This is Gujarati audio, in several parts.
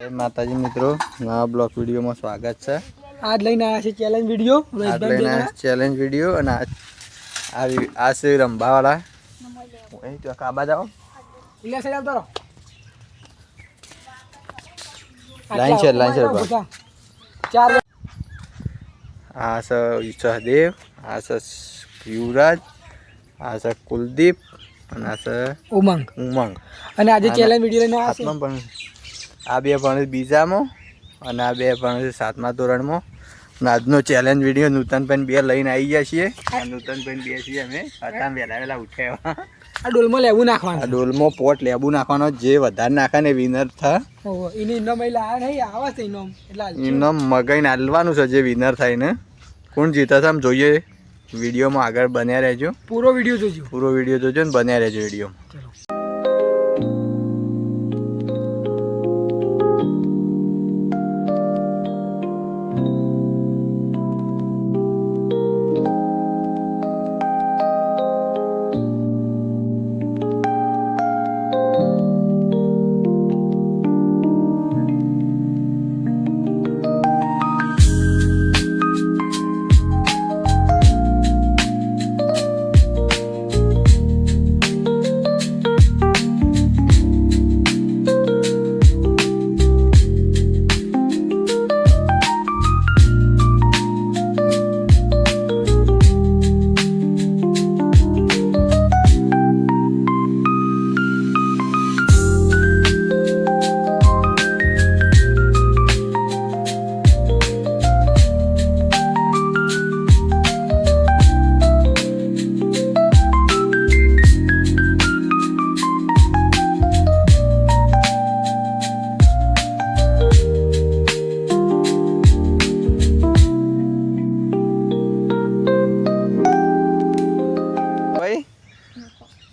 માતાજી મિત્રો નવા બ્લોક વિડીયોમાં સ્વાગત છે. આજ લઈને આવ્યા છે ચેલેન્જ વીડિયો આજ લઈને ચેલેન્જ વીડિયો અને આ આ છે રંભાવાળા. અહીં તો કાબા જાઓ ઇલા સાઈડ આવતો રહો. લાઈન છે, લાઈન છે. ચાર આ છે સહદેવ આ છે યુવરાજ આ છે કુલદીપ અને આ છે ઉમંગ. ઉમંગ. અને આજે ચેલેન્જ વીડિયો લઈને આવ્યા છે. પણ આ બે ભણે છે બીજામાં અને આ બે ભણે છે સાતમા ધોરણમાં. અને આજનો ચેલેન્જ વીડિયો નૂતનભાઈ બે લઈને આવી ગયા છીએ. નૂતનભાઈ બે છીએ અમે. હતા વહેલા વહેલા ઉઠ્યા આ ડોલમાં લેવું આ ડોલમાં પોટ લેબુ નાખવાનો જે વધારે નાખે ને વિનર થાય. એને ઇનામ અહીં લાયા નહીં આવા છે ઇનામ એટલે હાલજો. મગાઈને હાલવાનું છે જે વિનર થાય ને. કોણ જીતે છે આમ જોઈએ. વિડીયોમાં આગળ બન્યા રહેજો. પૂરો વીડિયો જોજો. પૂરો વીડિયો જોજો ને બન્યા રહેજો વીડિયો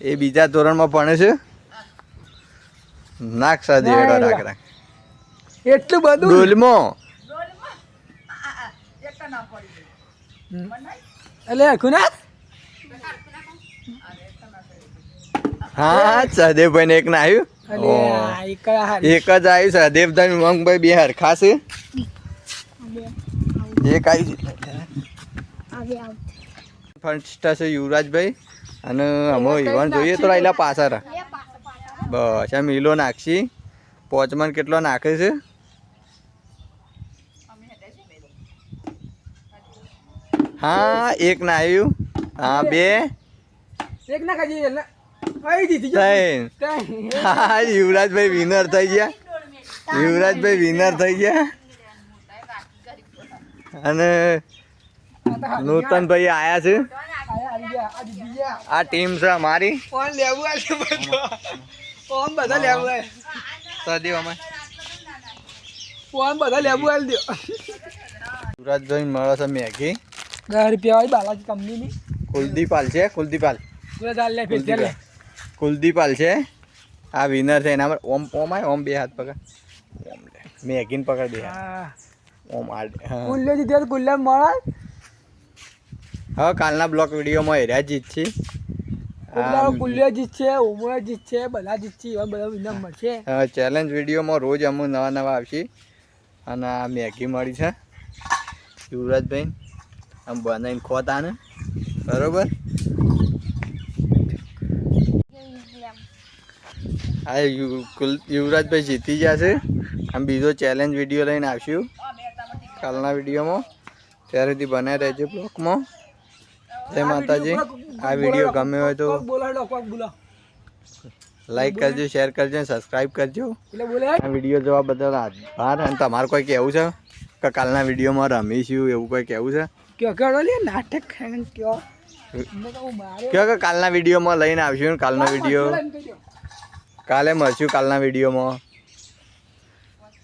એ બીજા ધોરણમાં ભણે છે? નાક સાદી હેડો રાખ રાખ. એટલું બધું ડોલમો. એટલે હરખું હા સહદેવભાઈ ને એક ના આવ્યું એક એક જ આવ્યું સહદેવભાઈ ઉમંગભાઈ બે હરખા છે એક આવ્યું ફર્સ્ટ છે યુવરાજભાઈ. અને અમે ઈવન જોઈએ તો એલા પાછળ બસ આ મિલો નાખશી. પોચમન કેટલો નાખે છે? હા એક ના આવ્યું હા બે. એક ના યુવરાજભાઈ વિનર થઈ ગયા. યુવરાજભાઈ વિનર થઈ ગયા. અને નૂતનભાઈ આયા છે. આ ટીમ છે મારી ફોન લેવું છે બધો? ફોન બધા લેવું આ સદેવ અમે ફોન બધા લેવું આલ દો? સુરજભાઈ મળે છે મેગી. દસ રૂપિયા વાળી બાલાજી કંપનીની. કુલદીપાલ છે કુલદીપાલ. કુલદીપાલ છે. આ વિનર છે એના પર ઓમ ઓમ આય ઓમ બે હાથ પકડ. ઓમ લે. મેગીન પકડ બે ઓમ આડ. કુલ્લે જીત્યો તો મળે. હવે કાલના બ્લોક વિડીયોમાં હેર્યા જીત છે. કુલ્લા કુલ્લે જીતશે ઉમરા જીતશે બધા જીતશે એવા બધા ઇનામ મળશે. ચેલેન્જ વિડીયોમાં રોજ અમુક નવા નવા આવશે. અને આ મેગી મળી છે. યુવરાજભાઈ આમ બનાવીને ખોતા ને બરોબર? આ યુવરાજભાઈ જીતી જશે આમ બીજો ચેલેન્જ વીડિયો લઈને આવશું. કાલના વિડીયોમાં. ત્યારેથી સુધી બનાવી રહેજો બ્લોકમાં જય માતાજી આ વીડિયો ગમે હોય તો લાઈક કરજો શેર કરજો અને સબસ્ક્રાઈબ કરજો. આ વીડિયો જોવા બદલ આભાર અને તમારે કોઈ કહેવું છે? કે કાલના વિડીયોમાં રમીશું એવું કોઈ કહેવું છે? નાટક કયો. કે કાલના વિડીયોમાં લઈને આવશું કાલનો વીડિયો. કાલે મળશું કાલના વિડીયોમાં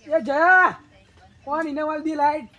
એ જયા. કોણ ઇનામ વાળી લાઈટ.